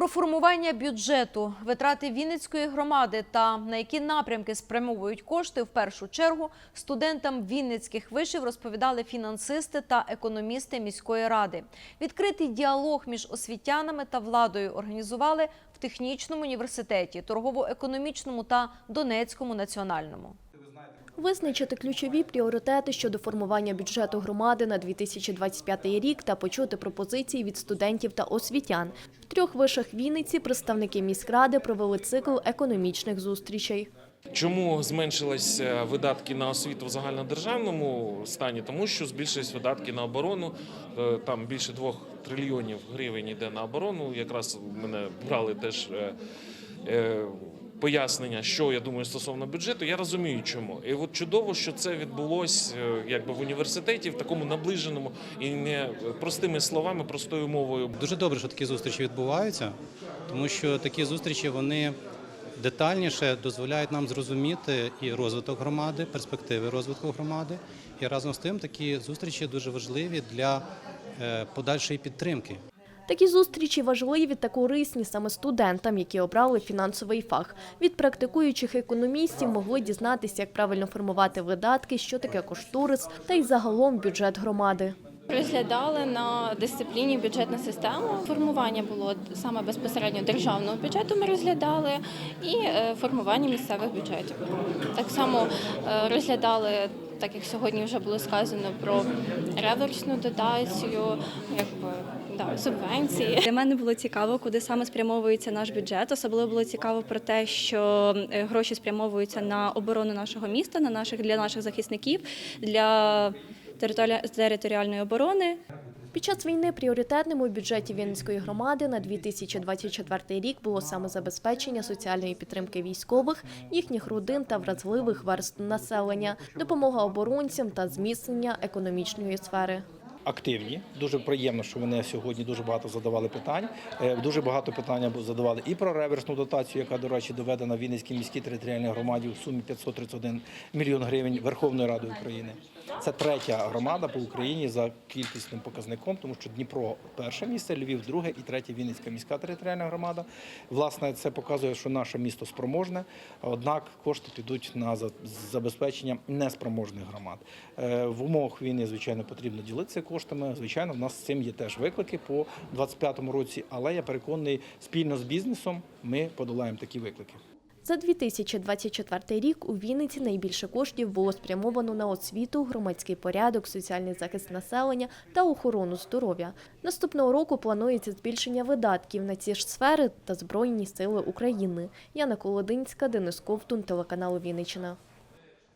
Про формування бюджету, витрати Вінницької громади та на які напрямки спрямовують кошти в першу чергу студентам Вінницьких вишів розповідали фінансисти та економісти міської ради. Відкритий діалог між освітянами та владою організували в технічному університеті, торгово-економічному та Донецькому національному. Визначити ключові пріоритети щодо формування бюджету громади на 2025 рік та почути пропозиції від студентів та освітян. В трьох вишах Вінниці представники міськради провели цикл економічних зустрічей. Чому зменшились видатки на освіту в загальнодержавному стані? Тому що збільшились видатки на оборону. Е, Там більше двох трильйонів гривень йде на оборону. Якраз мене брали теж е, е, пояснення, що я думаю стосовно бюджету. Я розумію, чому. І от чудово, що це відбулось е, якби в університеті, в такому наближеному і не простими словами, простою мовою. Дуже добре, що такі зустрічі відбуваються, тому що такі зустрічі вони детальніше дозволяють нам зрозуміти і розвиток громади, перспективи розвитку громади. І разом з тим такі зустрічі дуже важливі для е, подальшої підтримки. Такі зустрічі важливі та корисні саме студентам, які обрали фінансовий фах. Від практикуючих економістів могли дізнатися, як правильно формувати видатки, що таке кошторис та й загалом бюджет громади. Розглядали на дисципліні бюджетна система. Формування було саме безпосередньо державного бюджету. Ми розглядали і е, формування місцевих бюджетів. Так само е, розглядали, так як сьогодні вже було сказано, про реверсну дотацію, якби да, субвенції. Для мене було цікаво, куди саме спрямовується наш бюджет. Особливо було цікаво про те, що е, гроші спрямовуються на оборону нашого міста, на наших для наших захисників, для територіа- територіальної оборони. Під час війни пріоритетним у бюджеті Вінницької громади на 2024 рік було саме забезпечення соціальної підтримки військових, їхніх родин та вразливих верств населення, допомога оборонцям та зміцнення економічної сфери. Активні. Дуже приємно, що вони сьогодні дуже багато задавали питань. Е, Дуже багато питань задавали і про реверсну дотацію, яка, до речі, доведена в Вінницькій міській територіальній громаді в сумі 531 мільйон гривень Верховною Радою України. Це третя громада по Україні за кількісним показником, тому що Дніпро перше місце, Львів друге і третє Вінницька міська територіальна громада. Власне, це показує, що наше місто спроможне, однак кошти підуть на забезпечення неспроможних громад. Е, В умовах війни, звичайно, потрібно ділитися коштами. Звичайно, в нас з цим є теж виклики по 2025 році, але я переконаний, спільно з бізнесом ми подолаємо такі виклики. За 2024 рік у Вінниці найбільше коштів було спрямовано на освіту, громадський порядок, соціальний захист населення та охорону здоров'я. Наступного року планується збільшення видатків на ці ж сфери та Збройні сили України. Яна Колодинська, Денис Ковтун, телеканал Вінниччина.